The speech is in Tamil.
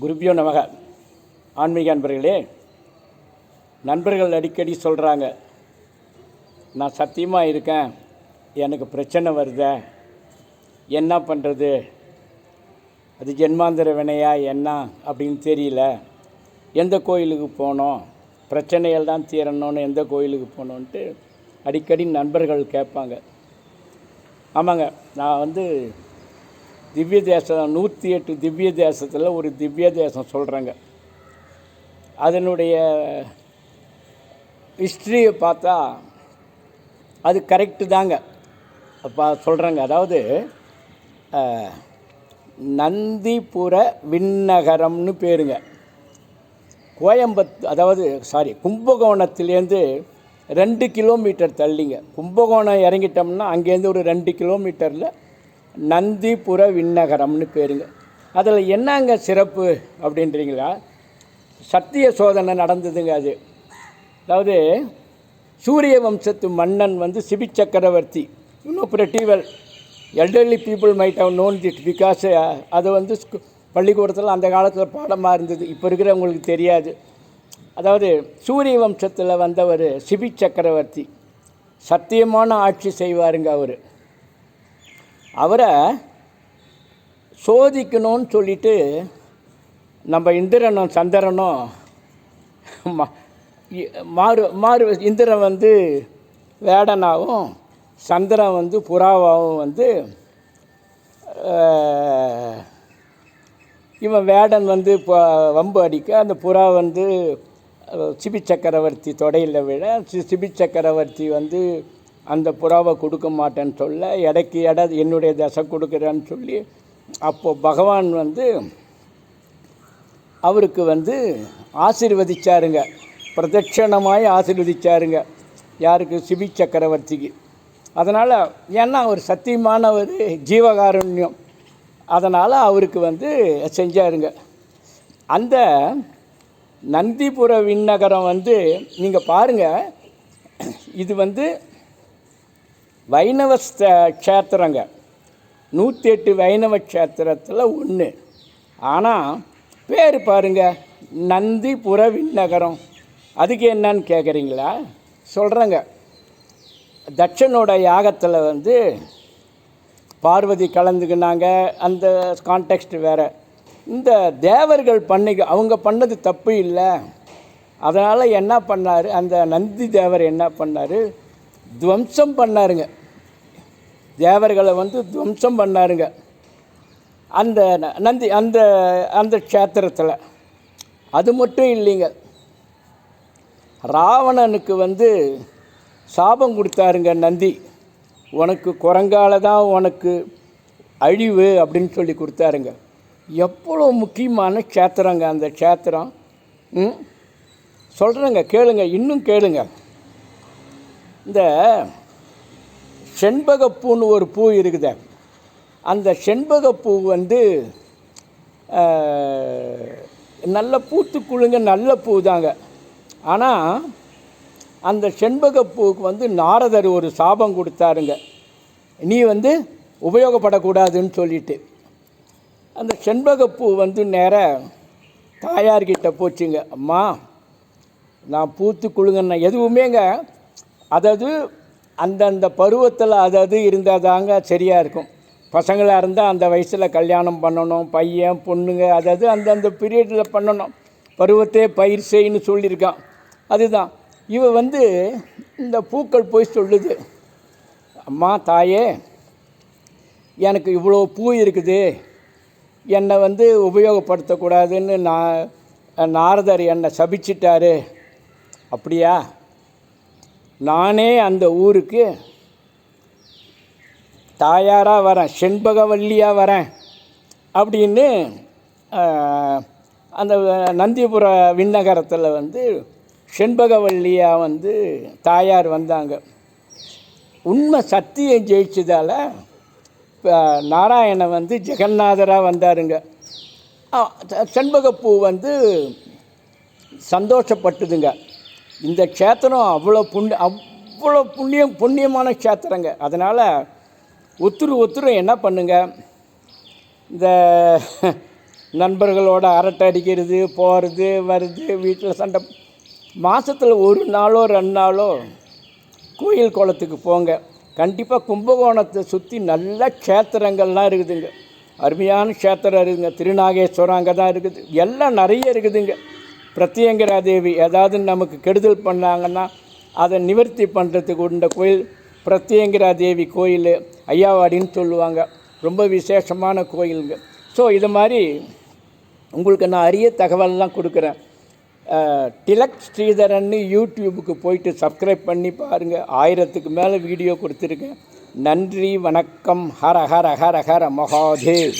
குருபியோ நமக. ஆன்மீக அன்பர்களே நண்பர்கள் அடிக்கடி சொல்கிறாங்க நான் சத்தியமாக இருக்கேன் எனக்கு பிரச்சனை வருதே என்ன பண்ணுறது அது ஜென்மாந்திர வினையா என்ன? அப்படின்னு தெரியல. எந்த கோயிலுக்கு போனோம்? பிரச்சனைகள் தான் தீரணும்னு எந்த கோயிலுக்கு போகணுன்ட்டு அடிக்கடி நண்பர்கள் கேட்பாங்க. ஆமாங்க நான் வந்து திவ்ய தேசம் நூற்றி எட்டு திவ்ய தேசத்தில் ஒரு திவ்ய தேசம் சொல்கிறேங்க அதனுடைய ஹிஸ்ட்ரியை பார்த்தா அது கரெக்டு தாங்க. அப்போ சொல்கிறேங்க அதாவது நந்திபுர விண்ணகரம்னு பேருங்க. கோயம்பத்து அதாவது சாரி கும்பகோணத்துலேருந்து ரெண்டு கிலோமீட்டர் தள்ளிங்க. கும்பகோணம் இறங்கிட்டோம்னா அங்கேருந்து ஒரு ரெண்டு கிலோமீட்டரில் நந்திபுர விண்ணகரம்னு பேருங்க. அதில் என்னங்க சிறப்பு அப்படின்றீங்களா? சத்திய சோதனை நடந்ததுங்க அது. அதாவது சூரிய வம்சத்து மன்னன் வந்து சிபி சக்கரவர்த்தி இன்னும் pretty well elderly people might have known that because அது வந்து ஸ்கூ பள்ளிக்கூடத்தில் அந்த காலத்தில் பாடமாக இருந்தது. இப்போ இருக்கிறவங்களுக்கு தெரியாது. அதாவது சூரிய வம்சத்தில் வந்தவர் சிபி சக்கரவர்த்தி. சத்தியமான ஆட்சி செய்வாருங்க அவர். அவரை சோதிக்கணும்னு சொல்லிட்டு நம்ம இந்திரனும் சந்திரனும் இ- மாறு மாறு இந்திரன் வந்து வேடனாகவும் சந்திரன் வந்து புறாவாகவும் வந்து இவன் வேடன் வந்து இப்போ வம்பு அடிக்க அந்த புறா வந்து சிபி சக்கரவர்த்தி தொடையில் விழ சி- சிபி சக்கரவர்த்தி வந்து அந்த புறாவை கொடுக்க மாட்டேன்னு சொல்ல எடைக்கு எடை என்னுடைய தசை கொடுக்குறேன்னு சொல்லி அப்போது பகவான் வந்து அவருக்கு வந்து ஆசீர்வதிச்சாருங்க. பிரதட்சணமாய் ஆசீர்வதிச்சாருங்க. யாருக்கு? சிபி சக்கரவர்த்திக்கு. அதனால் ஏன்னா அவர் சத்தியமான ஒரு ஜீவகாருண்யம். அதனால் அவருக்கு வந்து செஞ்சாருங்க. அந்த நந்திபுர விண்ணகரம் வந்து நீங்கள் பாருங்கள் இது வந்து வைணவ ஸ்த- க்ஷேத்திரங்க. நூற்றி எட்டு வைணவ க்ஷேத்திரத்தில் ஒன்று ஆனால் பேர் பாருங்க நந்திபுர விண்ணகரம். அதுக்கு என்னன்னு கேட்குறீங்களா சொல்கிறேங்க தட்சனோட யாகத்தில் வந்து பார்வதி கலந்துக்கினாங்க அந்த கான்டெக்ஸ்ட் வேறு. இந்த தேவர்கள் பண்ணி அவங்க பண்ணது தப்பு இல்லை. அதனால் என்ன பண்ணார் அந்த நந்தி தேவர் என்ன பண்ணார் துவம்சம் பண்ணாருங்க. தேவர்களை வந்து துவம்சம் பண்ணாருங்க. அந்த ந- நந்தி அந்த அந்த க்ஷேத்திரத்தில். அது மட்டும் இல்லைங்க. ராவணனுக்கு வந்து சாபம் கொடுத்தாருங்க நந்தி. உனக்கு குரங்கால தான் உனக்கு அழிவு அப்படின்னு சொல்லி கொடுத்தாருங்க. எவ்வளோ முக்கியமான க்ஷேத்திரங்க அந்த க்ஷேத்திரம். ம்? சொல்கிறேங்க கேளுங்க இன்னும் கேளுங்க. இந்த செண்பகப்பூன்னு ஒரு பூ இருக்குத. அந்த செண்பகப்பூ வந்து நல்ல பூத்து குழுங்க நல்ல பூ தாங்க ஆனால் அந்த செண்பகப்பூவுக்கு வந்து நாரதர் ஒரு சாபம் கொடுத்தாருங்க. நீ வந்து உபயோகப்படக்கூடாதுன்னு சொல்லிட்டு. அந்த செண்பகப்பூ வந்து நேர தாயார்கிட்ட போச்சுங்க. அம்மா நான் பூத்து குழுங்கன்னா எதுவுமேங்க அதாவது அந்தந்த பருவத்தில் அதாவது இருந்தால் தாங்க சரியாக இருக்கும். பசங்களாக இருந்தால் அந்த வயசில் கல்யாணம் பண்ணணும் பையன் பொண்ணுங்க அதாவது அந்தந்த பீரியடில் பண்ணணும். பருவத்தே பயிர் செய்யன்னு சொல்லியிருக்கான். அதுதான். இவ வந்து இந்த பூக்கள் போய் சொல்லுது. அம்மா தாயே எனக்கு இவ்வளோ பூ இருக்குது. என்னை வந்து உபயோகப்படுத்தக்கூடாதுன்னு நான் நாரதர் என்னை சபிச்சிட்டாரு. அப்படியா? நானே அந்த ஊருக்கு தாயாராக வரேன் செண்பகவல்லியாக வரேன் அப்படின்னு அந்த நந்திபுர விண்ணகரத்தில் வந்து செண்பகவல்லியாக வந்து தாயார் வந்தாங்க. உண்மை சத்தியம் ஜெயிச்சதால் நாராயணன் வந்து ஜெகநாதராக வந்தாருங்க. செண்பகப்பூ வந்து சந்தோஷப்பட்டுதுங்க. இந்த க்ஷேத்திரம் அவ்வளோ புண்ணிய அவ்வளோ புண்ணியம் புண்ணியமான க்ஷேத்திரங்க. அதனால் ஒத்துரு ஒத்துரு என்ன பண்ணுங்க? இந்த நண்பர்களோட அரட்டை அடிக்கிறது போகிறது வருது வீட்டில் சண்டை. மாதத்தில் ஒரு நாளோ ரெண்டு நாளோ கோயில் குளத்துக்கு போங்க. கண்டிப்பாக கும்பகோணத்தை சுற்றி நல்ல க்ஷேத்திரங்கள்லாம் இருக்குதுங்க. அருமையான க்ஷேத்திரம் இருக்குதுங்க. திருநாகேஸ்வரம் அங்கே தான் இருக்குது. எல்லாம் நிறைய இருக்குதுங்க. பிரத்யங்கரா தேவி ஏதாவது நமக்கு கெடுதல் பண்ணாங்கன்னா அதை நிவர்த்தி பண்ணுறதுக்கு உண்ட கோயில் பிரத்யங்கரா தேவி கோயில் ஐயாவாடின்னு சொல்லுவாங்க. ரொம்ப விசேஷமான கோயிலுங்க. ஸோ இது மாதிரி உங்களுக்கு நான் அரிய தகவல்லாம் கொடுக்குறேன். டிலக் ஸ்ரீதரன்னு யூடியூபுக்கு போயிட்டு சப்ஸ்கிரைப் பண்ணி பாருங்கள் ஆயிரத்துக்கு மேலே வீடியோ கொடுத்துருக்கேன். நன்றி வணக்கம். ஹர ஹர ஹர ஹர மகாதேவ்.